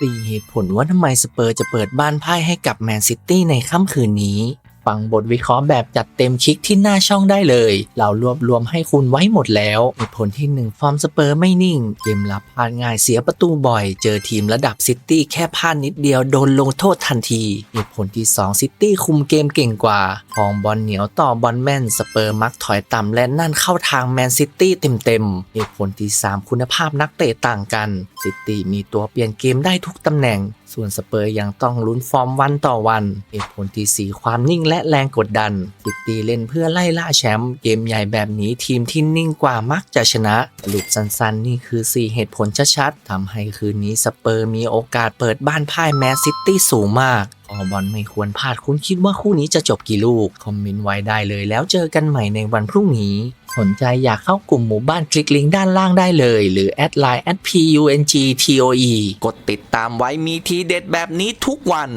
ตีเหตุผลว่าทำไมสเปอร์จะเปิดบ้านไพ่ให้กับแมนซิตี้ในค่ำคืนนี้ ฟังบทวิเคราะห์แบบจัดเต็มคลิกที่หน้าช่องได้เลย เรารวบรวมให้คุณไว้หมดแล้วเหตุผลที่ 1 ฟอร์มสเปอร์ไม่นิ่ง เกมรับพลาดง่ายเสียประตูบ่อย เจอทีมระดับซิตี้แค่พลาดนิดเดียวโดนลงโทษทันทีเหตุผลที่2ซิตี้คุมเกมเก่งกว่าคองบอลเหนียวต่อบอลแม่นสเปอร์มักถอยต่ำและนั่นเข้าทางแมนซิตี้เต็มๆเหตุผลที่ 3 คุณภาพนักเตะต่างกันซิตี้มีตัวเปลี่ยนเกมได้ทุกตำแหน่ง ส่วนสเปอร์ยังต้องลุ้นฟอร์มวันต่อวันเหตุผลที่ 4 ความนิ่งและแรงกดดันซิตี้เล่นเพื่อไล่ล่าแชมป์เกมใหญ่แบบนี้ทีมที่นิ่งกว่ามักจะชนะสรุปสั้นๆ นี่คือ 4 เหตุผลชัดๆทำให้คืนนี้สเปอร์มีโอกาสเปิดบ้านพ่ายแมนซิตี้สูงมาก ออบอลไม่ควรพลาดคุณคิดว่าคู่นี้จะจบกี่ลูก คอมเมนต์ไว้ได้เลย แล้วเจอกันใหม่ในวันพรุ่งนี้ สนใจอยากเข้ากลุ่มหมู่บ้านคลิกลิงก์ด้านล่างได้เลย หรือแอดไลน์ @pungtoe กดติดตามไว้มีทีเด็ดแบบนี้ทุกวัน